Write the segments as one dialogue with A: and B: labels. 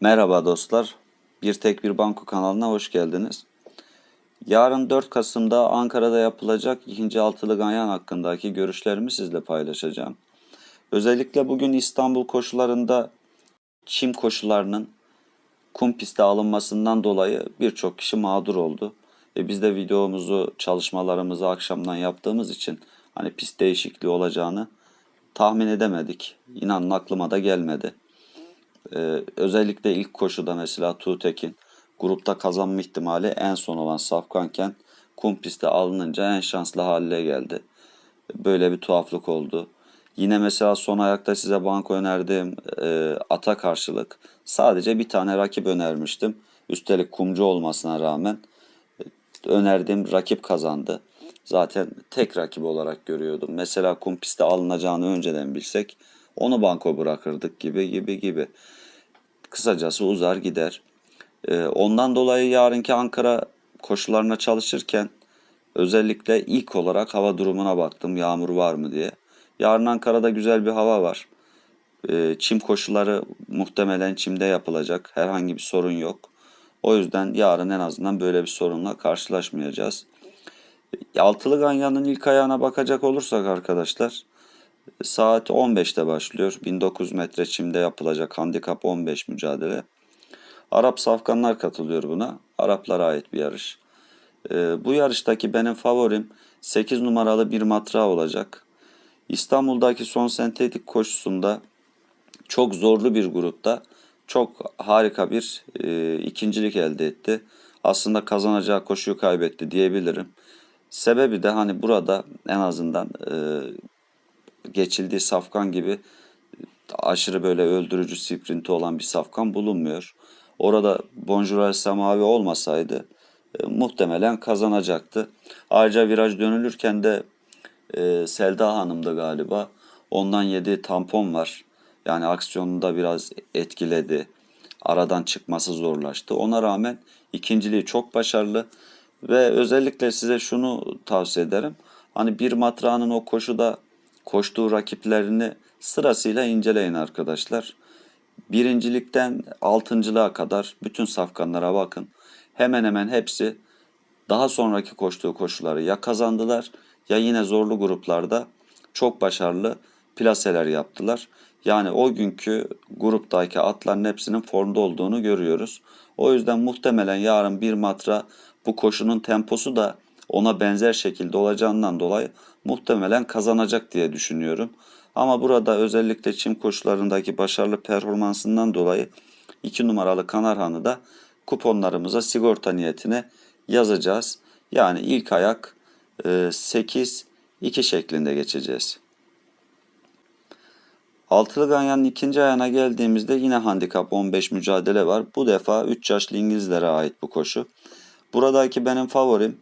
A: Merhaba dostlar. Bir Tek Bir Banko kanalına hoş geldiniz. Yarın 4 Kasım'da Ankara'da yapılacak 2. Altılı Ganyan hakkındaki görüşlerimi sizle paylaşacağım. Özellikle bugün İstanbul koşularında çim koşularının kum piste alınmasından dolayı birçok kişi mağdur oldu. E biz de videomuzu, çalışmalarımızı akşamdan yaptığımız için hani pist değişikliği olacağını tahmin edemedik. İnanın aklıma da gelmedi. Ee, özellikle ilk koşuda mesela Tuğtekin grupta kazanma ihtimali en son olan Safkanken kum piste alınınca en şanslı haline geldi. Böyle bir tuhaflık oldu. Yine mesela son ayakta size banko önerdiğim e, ata karşılık sadece bir tane rakip önermiştim. Üstelik kumcu olmasına rağmen e, önerdiğim rakip kazandı. Zaten tek rakip olarak görüyordum. Mesela kum piste alınacağını önceden bilsek onu banko bırakırdık gibi gibi gibi. Kısacası uzar gider. Ee, ondan dolayı yarınki Ankara koşularına çalışırken özellikle ilk olarak hava durumuna baktım. Yağmur var mı diye. Yarın Ankara'da güzel bir hava var. Ee, çim koşuları muhtemelen çimde yapılacak. Herhangi bir sorun yok. O yüzden yarın en azından böyle bir sorunla karşılaşmayacağız. Altılı Ganyan'ın ilk ayağına bakacak olursak arkadaşlar saat 15'te başlıyor. 1900 metre çimde yapılacak handikap 15 mücadele. Arap safkanlar katılıyor buna. Araplara ait bir yarış. Ee, bu yarıştaki benim favorim 8 numaralı bir matra olacak. İstanbul'daki son sentetik koşusunda çok zorlu bir grupta çok harika bir e, ikincilik elde etti. Aslında kazanacağı koşuyu kaybetti diyebilirim. Sebebi de hani burada en azından e, geçildiği safkan gibi aşırı böyle öldürücü sprinti olan bir safkan bulunmuyor. Orada Bonjour Samavi olmasaydı e, muhtemelen kazanacaktı. Ayrıca viraj dönülürken de e, Selda Hanım'da galiba ondan yediği tampon var. Yani aksiyonunda biraz etkiledi. Aradan çıkması zorlaştı. Ona rağmen ikinciliği çok başarılı ve özellikle size şunu tavsiye ederim. Hani bir matrağının o koşuda koştuğu rakiplerini sırasıyla inceleyin arkadaşlar. Birincilikten altıncılığa kadar bütün safkanlara bakın. Hemen hemen hepsi daha sonraki koştuğu koşuları ya kazandılar ya yine zorlu gruplarda çok başarılı plaseler yaptılar. Yani o günkü gruptaki atların hepsinin formda olduğunu görüyoruz. O yüzden muhtemelen yarın bir matra bu koşunun temposu da ona benzer şekilde olacağından dolayı muhtemelen kazanacak diye düşünüyorum. Ama burada özellikle çim koşularındaki başarılı performansından dolayı 2 numaralı Kanarhan'ı da kuponlarımıza sigorta niyetine yazacağız. Yani ilk ayak 8-2 şeklinde geçeceğiz. Altılı Ganyan'ın ikinci ayağına geldiğimizde yine handikap 15 mücadele var. Bu defa 3 yaşlı İngilizlere ait bu koşu. Buradaki benim favorim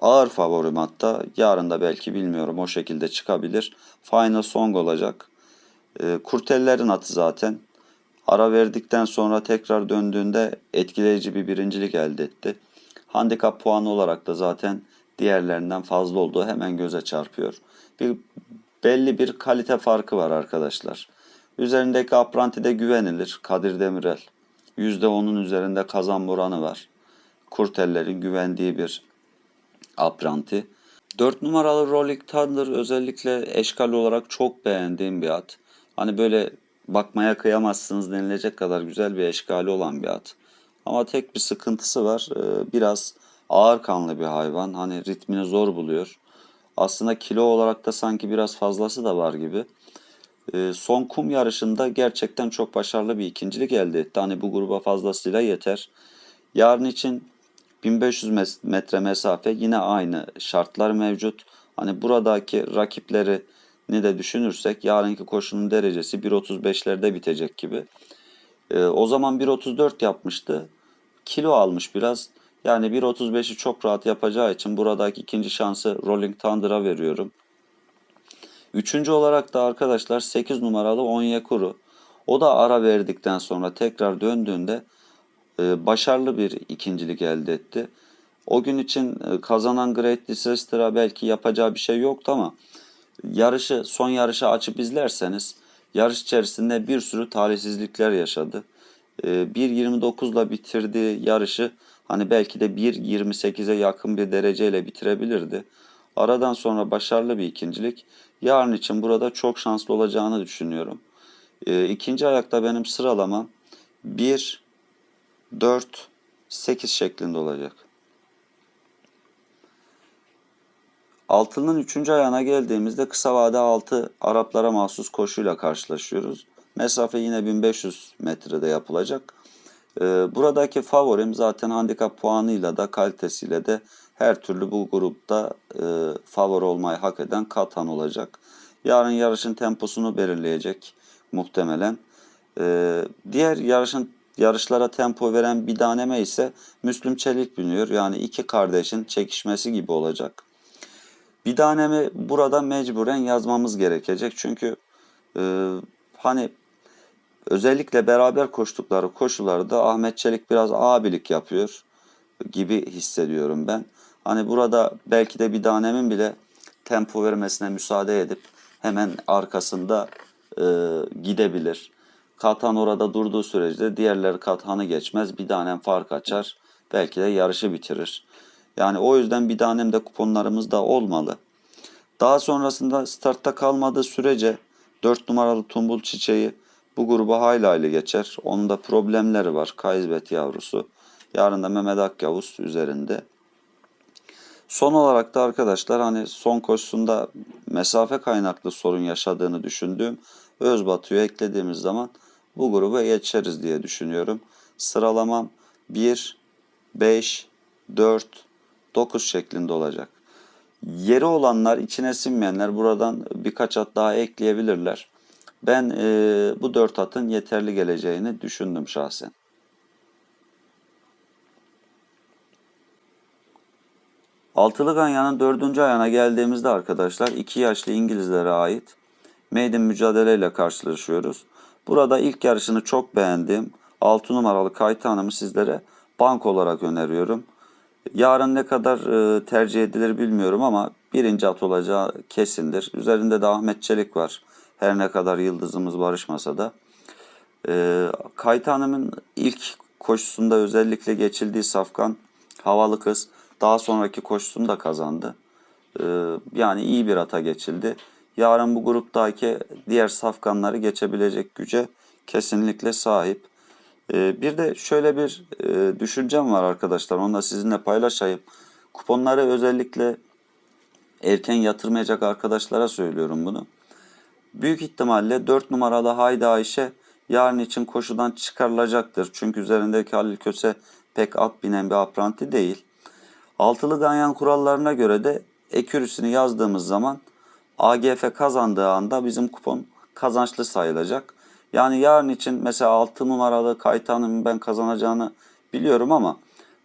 A: ağır favorim hatta. Yarın da belki bilmiyorum o şekilde çıkabilir. Final Song olacak. Ee, Kurtellerin atı zaten. Ara verdikten sonra tekrar döndüğünde etkileyici bir birincilik elde etti. Handikap puanı olarak da zaten diğerlerinden fazla olduğu hemen göze çarpıyor. Bir belli bir kalite farkı var arkadaşlar. Üzerindeki aprantide güvenilir. Kadir Demirel. %10'un üzerinde kazanma oranı var. Kurtellerin güvendiği bir apranti. 4 numaralı Rolling Thunder özellikle eşkal olarak çok beğendiğim bir at. Hani böyle bakmaya kıyamazsınız denilecek kadar güzel bir eşkali olan bir at. Ama tek bir sıkıntısı var. Ee, biraz ağır kanlı bir hayvan. Hani ritmini zor buluyor. Aslında kilo olarak da sanki biraz fazlası da var gibi. Ee, son kum yarışında gerçekten çok başarılı bir ikincilik elde etti. Hani bu gruba fazlasıyla yeter. Yarın için 1500 metre mesafe yine aynı şartlar mevcut. Hani buradaki rakipleri ne de düşünürsek yarınki koşunun derecesi 1.35'lerde bitecek gibi. Ee, o zaman 1.34 yapmıştı. Kilo almış biraz. Yani 1.35'i çok rahat yapacağı için buradaki ikinci şansı Rolling Thunder'a veriyorum. Üçüncü olarak da arkadaşlar 8 numaralı Onyekuru. O da ara verdikten sonra tekrar döndüğünde e, başarılı bir ikincilik elde etti. O gün için e, kazanan Great Disaster'a belki yapacağı bir şey yoktu ama yarışı son yarışı açıp izlerseniz yarış içerisinde bir sürü talihsizlikler yaşadı. e, 1.29'la bitirdiği yarışı hani belki de 1.28'e yakın bir dereceyle bitirebilirdi. Aradan sonra başarılı bir ikincilik. Yarın için burada çok şanslı olacağını düşünüyorum. E, ikinci ayakta benim sıralamam 1, 4, 8 şeklinde olacak. Altının üçüncü ayağına geldiğimizde kısa vade altı Araplara mahsus koşuyla karşılaşıyoruz. Mesafe yine 1500 metrede yapılacak. Ee, buradaki favorim zaten handikap puanıyla da kalitesiyle de her türlü bu grupta e, favori olmayı hak eden Katan olacak. Yarın yarışın temposunu belirleyecek muhtemelen. Ee, diğer yarışın yarışlara tempo veren bir daneme ise Müslüm Çelik biniyor. Yani iki kardeşin çekişmesi gibi olacak. Bir tanemi burada mecburen yazmamız gerekecek. Çünkü e, hani özellikle beraber koştukları koşularda Ahmet Çelik biraz abilik yapıyor gibi hissediyorum ben. Hani burada belki de bir tanemin bile tempo vermesine müsaade edip hemen arkasında e, gidebilir. Katan orada durduğu sürece diğerleri Katan'ı geçmez. Bir tanem fark açar. Belki de yarışı bitirir. Yani o yüzden bir tanem de kuponlarımız da olmalı. Daha sonrasında startta kalmadığı sürece 4 numaralı Tumbul Çiçeği bu gruba hayli hayli geçer. Onun da problemleri var. Kaizbet yavrusu. Yarın da Mehmet Akyavuz üzerinde. Son olarak da arkadaşlar hani son koşusunda mesafe kaynaklı sorun yaşadığını düşündüğüm Özbatu'yu eklediğimiz zaman bu gruba geçeriz diye düşünüyorum. Sıralamam 1, 5, 4, 9 şeklinde olacak. Yeri olanlar, içine sinmeyenler buradan birkaç at daha ekleyebilirler. Ben e, bu dört atın yeterli geleceğini düşündüm şahsen. Altılı Ganyan'ın dördüncü ayağına geldiğimizde arkadaşlar iki yaşlı İngilizlere ait maiden mücadeleyle karşılaşıyoruz. Burada ilk yarışını çok beğendiğim 6 numaralı Kayta Hanım'ı sizlere bank olarak öneriyorum. Yarın ne kadar e, tercih edilir bilmiyorum ama birinci at olacağı kesindir. Üzerinde de Ahmet Çelik var. Her ne kadar yıldızımız barışmasa da. E, Kayta Hanım'ın ilk koşusunda özellikle geçildiği safkan havalı kız. Daha sonraki koşusunu da kazandı. E, yani iyi bir ata geçildi. Yarın bu gruptaki diğer safkanları geçebilecek güce kesinlikle sahip. Ee, bir de şöyle bir e, düşüncem var arkadaşlar. Onu da sizinle paylaşayım. Kuponları özellikle erken yatırmayacak arkadaşlara söylüyorum bunu. Büyük ihtimalle 4 numaralı Haydi Ayşe yarın için koşudan çıkarılacaktır. Çünkü üzerindeki Halil Köse pek at binen bir apranti değil. Altılı ganyan kurallarına göre de ekürüsünü yazdığımız zaman AGF kazandığı anda bizim kupon kazançlı sayılacak. Yani yarın için mesela 6 numaralı Kaytan'ın ben kazanacağını biliyorum ama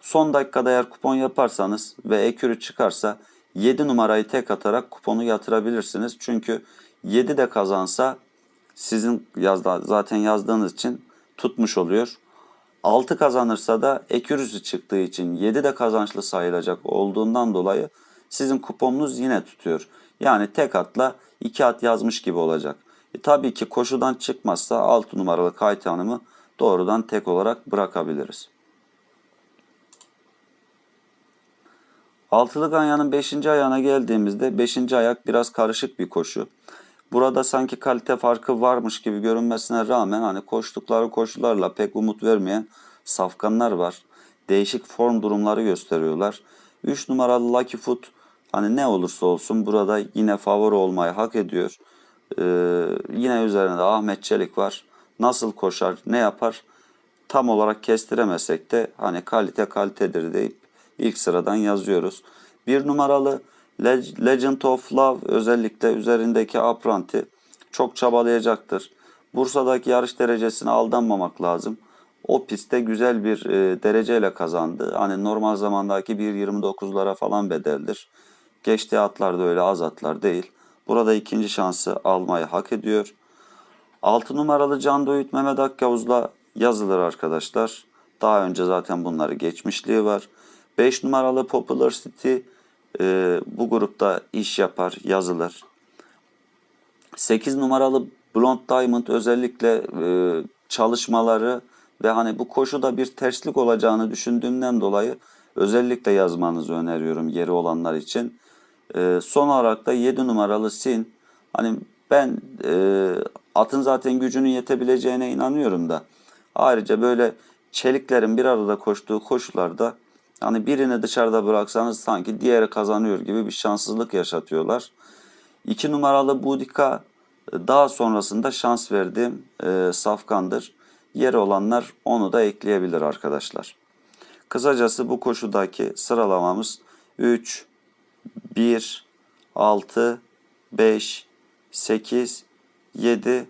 A: son dakikada eğer kupon yaparsanız ve ekürü çıkarsa 7 numarayı tek atarak kuponu yatırabilirsiniz. Çünkü 7 de kazansa sizin yazda, zaten yazdığınız için tutmuş oluyor. 6 kazanırsa da ekürüsü çıktığı için 7 de kazançlı sayılacak olduğundan dolayı sizin kuponunuz yine tutuyor. Yani tek atla 2 at yazmış gibi olacak. E, tabii ki koşudan çıkmazsa 6 numaralı kaytanımı doğrudan tek olarak bırakabiliriz. Altılı Ganyan'ın 5. ayağına geldiğimizde 5. ayak biraz karışık bir koşu. Burada sanki kalite farkı varmış gibi görünmesine rağmen hani koştukları koşularla pek umut vermeyen safkanlar var. Değişik form durumları gösteriyorlar. 3 numaralı Lucky Foot hani ne olursa olsun burada yine favori olmayı hak ediyor. Ee, yine üzerinde Ahmet Çelik var. Nasıl koşar, ne yapar tam olarak kestiremesek de hani kalite kalitedir deyip ilk sıradan yazıyoruz. Bir numaralı Legend of Love özellikle üzerindeki apranti çok çabalayacaktır. Bursa'daki yarış derecesine aldanmamak lazım. O pistte güzel bir e, dereceyle kazandı. Hani normal zamandaki 1.29'lara falan bedeldir. Geçtiği atlar da öyle az atlar değil. Burada ikinci şansı almayı hak ediyor. 6 numaralı Can Doyut Mehmet Akyavuz'la yazılır arkadaşlar. Daha önce zaten bunları geçmişliği var. 5 numaralı Popular City e, bu grupta iş yapar, yazılır. 8 numaralı Blond Diamond özellikle e, çalışmaları Ve hani bu koşuda bir terslik olacağını düşündüğümden dolayı özellikle yazmanızı öneriyorum geri olanlar için. Ee, son olarak da 7 numaralı sin. Hani ben e, atın zaten gücünün yetebileceğine inanıyorum da. Ayrıca böyle çeliklerin bir arada koştuğu koşularda hani birini dışarıda bıraksanız sanki diğeri kazanıyor gibi bir şanssızlık yaşatıyorlar. 2 numaralı Budika e, daha sonrasında şans verdiğim e, safkandır. Yeri olanlar onu da ekleyebilir arkadaşlar. Kısacası bu koşudaki sıralamamız 3, 1, 6, 5, 8, 7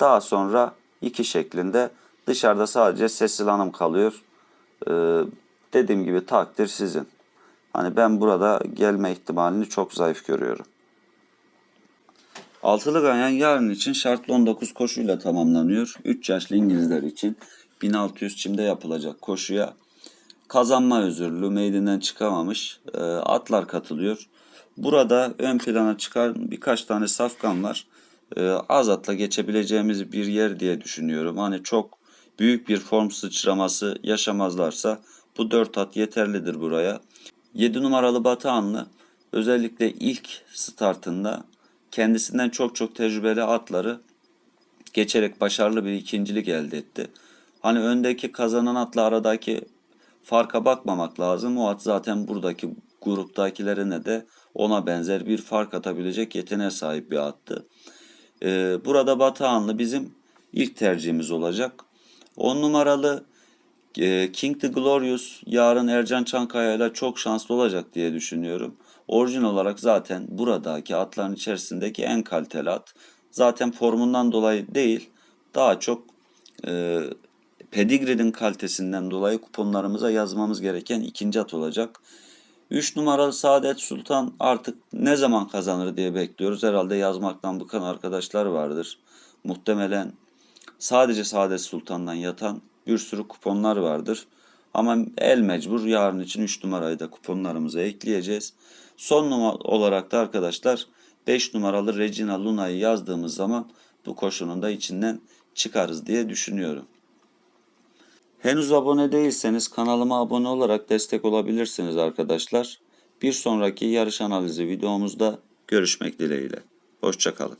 A: daha sonra 2 şeklinde dışarıda sadece Sesil Hanım kalıyor. Ee, dediğim gibi takdir sizin. Hani ben burada gelme ihtimalini çok zayıf görüyorum. Altılı ganyan yarın için şartlı 19 koşuyla tamamlanıyor. 3 yaşlı İngilizler için 1600 çimde yapılacak koşuya kazanma özürlü, meydinden çıkamamış e, atlar katılıyor. Burada ön plana çıkan birkaç tane safkan var. E, az atla geçebileceğimiz bir yer diye düşünüyorum. Hani çok büyük bir form sıçraması yaşamazlarsa bu 4 at yeterlidir buraya. 7 numaralı Batuhanlı özellikle ilk startında kendisinden çok çok tecrübeli atları geçerek başarılı bir ikincilik elde etti. Hani öndeki kazanan atla aradaki farka bakmamak lazım. O at zaten buradaki gruptakilerine de ona benzer bir fark atabilecek yeteneğe sahip bir attı. Ee, burada Batuhanlı bizim ilk tercihimiz olacak. 10 numaralı e, King the Glorious yarın Ercan Çankaya ile çok şanslı olacak diye düşünüyorum. Orijin olarak zaten buradaki atların içerisindeki en kaliteli at. Zaten formundan dolayı değil, daha çok e, pedigree'nin kalitesinden dolayı kuponlarımıza yazmamız gereken ikinci at olacak. 3 numaralı Saadet Sultan artık ne zaman kazanır diye bekliyoruz. Herhalde yazmaktan bıkan arkadaşlar vardır. Muhtemelen sadece Saadet Sultan'dan yatan bir sürü kuponlar vardır. Ama el mecbur yarın için 3 numarayı da kuponlarımıza ekleyeceğiz. Son numara olarak da arkadaşlar 5 numaralı Regina Luna'yı yazdığımız zaman bu koşunun da içinden çıkarız diye düşünüyorum. Henüz abone değilseniz kanalıma abone olarak destek olabilirsiniz arkadaşlar. Bir sonraki yarış analizi videomuzda görüşmek dileğiyle. Hoşçakalın.